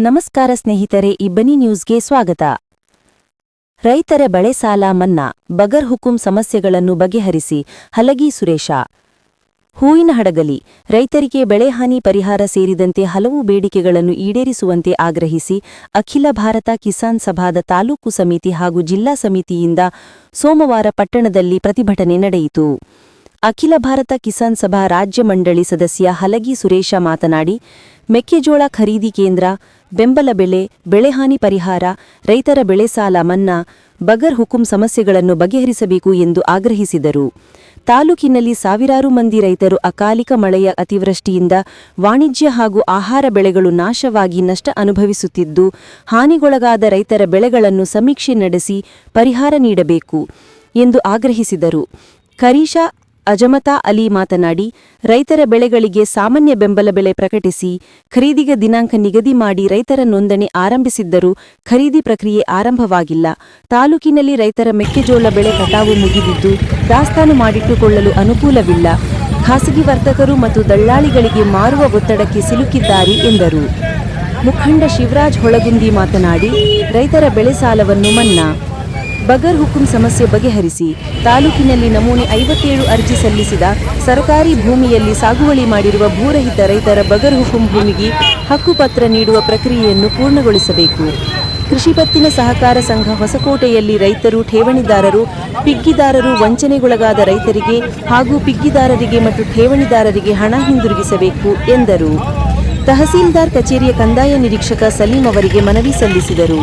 ನಮಸ್ಕಾರ ಸ್ನೇಹಿತರೆ ಇಬ್ಬನಿ ನ್ಯೂಸ್ಗೆ ಸ್ವಾಗತ. ರೈತರ ಬೆಳೆ ಸಾಲ ಮನ್ನಾ, ಬಗರ್ ಹುಕುಂ ಸಮಸ್ಯೆಗಳನ್ನು ಬಗೆಹರಿಸಿ, ಹಲಗಿ ಸುರೇಶ. ಹೂವಿನ ಹಡಗಲಿ, ರೈತರಿಗೆ ಬೆಳೆಹಾನಿ ಪರಿಹಾರ ಸೇರಿದಂತೆ ಹಲವು ಬೇಡಿಕೆಗಳನ್ನು ಈಡೇರಿಸುವಂತೆ ಆಗ್ರಹಿಸಿ, ಅಖಿಲ ಭಾರತ ಕಿಸಾನ್ ಸಭಾದ ತಾಲೂಕು ಸಮಿತಿ ಹಾಗೂ ಜಿಲ್ಲಾ ಸಮಿತಿಯಿಂದ ಸೋಮವಾರ ಪಟ್ಟಣದಲ್ಲಿ ಪ್ರತಿಭಟನೆ ನಡೆಯಿತು. ಅಖಿಲ ಭಾರತ ಕಿಸಾನ್ ಸಭಾ ರಾಜ್ಯ ಮಂಡಳಿ ಸದಸ್ಯ ಹಲಗಿ ಸುರೇಶ ಮಾತನಾಡಿ ಮೆಕ್ಕೆಜೋಳ ಖರೀದಿ ಕೇಂದ್ರ, ಬೆಂಬಲ ಬೆಲೆ ಬೆಳೆಹಾನಿ ಪರಿಹಾರ, ರೈತರ ಬೆಳೆ ಸಾಲ ಮನ್ನಾ, ಬಗರ್ ಹುಕುಂ ಸಮಸ್ಯೆಗಳನ್ನು ಬಗೆಹರಿಸಬೇಕು ಎಂದು ಆಗ್ರಹಿಸಿದರು. ತಾಲೂಕಿನಲ್ಲಿ ಸಾವಿರಾರು ಮಂದಿ ರೈತರು ಅಕಾಲಿಕ ಮಳೆಯ ಅತಿವೃಷ್ಟಿಯಿಂದ ವಾಣಿಜ್ಯ ಹಾಗೂ ಆಹಾರ ಬೆಳೆಗಳು ನಾಶವಾಗಿ ನಷ್ಟ ಅನುಭವಿಸುತ್ತಿದ್ದು, ಹಾನಿಗೊಳಗಾದ ರೈತರ ಬೆಳೆಗಳನ್ನು ಸಮೀಕ್ಷೆ ನಡೆಸಿ ಪರಿಹಾರ ನೀಡಬೇಕು ಎಂದು ಆಗ್ರಹಿಸಿದರು. ಖರೀಷಾ ಅಜಮತಾ ಅಲಿ ಮಾತನಾಡಿ, ರೈತರ ಬೆಳೆಗಳಿಗೆ ಸಾಮಾನ್ಯ ಬೆಂಬಲ ಬೆಲೆ ಪ್ರಕಟಿಸಿ, ಖರೀದಿಗೆ ದಿನಾಂಕ ನಿಗದಿ ಮಾಡಿ ರೈತರ ನೋಂದಣಿ ಆರಂಭಿಸಿದ್ದರೂ ಖರೀದಿ ಪ್ರಕ್ರಿಯೆ ಆರಂಭವಾಗಿಲ್ಲ. ತಾಲೂಕಿನಲ್ಲಿ ರೈತರ ಮೆಕ್ಕೆಜೋಳ ಬೆಳೆ ಕಟಾವು ಮುಗಿದಿದ್ದು, ದಾಸ್ತಾನು ಮಾಡಿಟ್ಟುಕೊಳ್ಳಲು ಅನುಕೂಲವಿಲ್ಲ. ಖಾಸಗಿ ವರ್ತಕರು ಮತ್ತು ದಳ್ಳಾಳಿಗಳಿಗೆ ಮಾರುವ ಒತ್ತಡಕ್ಕೆ ಸಿಲುಕಿದ್ದಾರೆ ಎಂದರು. ಮುಖಂಡ ಶಿವರಾಜ್ ಹೊಳಗುಂದಿ ಮಾತನಾಡಿ, ರೈತರ ಬೆಳೆ ಸಾಲವನ್ನು ಮನ್ನಾ ಬಗರ್ ಹುಕುಂ ಸಮಸ್ಯೆ ಬಗೆಹರಿಸಿ ತಾಲೂಕಿನಲ್ಲಿ ನಮೂನೆ ಐವತ್ತೇಳು ಅರ್ಜಿ ಸಲ್ಲಿಸಿದ ಸರ್ಕಾರಿ ಭೂಮಿಯಲ್ಲಿ ಸಾಗುವಳಿ ಮಾಡಿರುವ ಭೂರಹಿತ ರೈತರ ಬಗರ್ ಹುಕುಂ ಭೂಮಿಗೆ ಹಕ್ಕುಪತ್ರ ನೀಡುವ ಪ್ರಕ್ರಿಯೆಯನ್ನು ಪೂರ್ಣಗೊಳಿಸಬೇಕು. ಕೃಷಿ ಪತ್ತಿನ ಸಹಕಾರ ಸಂಘ ಹೊಸಕೋಟೆಯಲ್ಲಿ ರೈತರು, ಠೇವಣಿದಾರರು, ಪಿಗ್ಗಿದಾರರು ವಂಚನೆಗೊಳಗಾದ ರೈತರಿಗೆ ಹಾಗೂ ಪಿಗ್ಗಿದಾರರಿಗೆ ಮತ್ತು ಠೇವಣಿದಾರರಿಗೆ ಹಣ ಹಿಂದಿರುಗಿಸಬೇಕು ಎಂದರು. ತಹಸೀಲ್ದಾರ್ ಕಚೇರಿಯ ಕಂದಾಯ ನಿರೀಕ್ಷಕ ಸಲೀಂ ಅವರಿಗೆ ಮನವಿ ಸಲ್ಲಿಸಿದರು.